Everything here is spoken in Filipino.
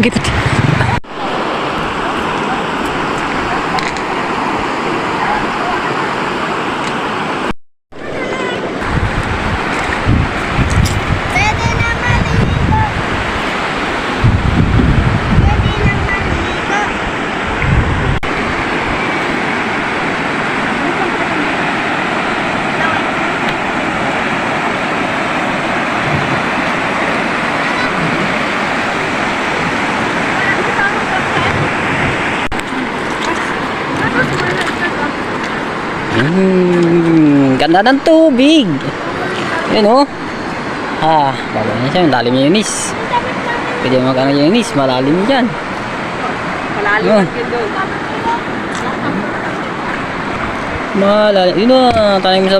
gibt. Hmm, ganda ng tubig. Yun oh. Ah, baba na siya. Lalim yung inis. Pwede mo magkano yung inis. Malalim dyan. Malalim Yun. Malalim. Yun oh. Tanim sa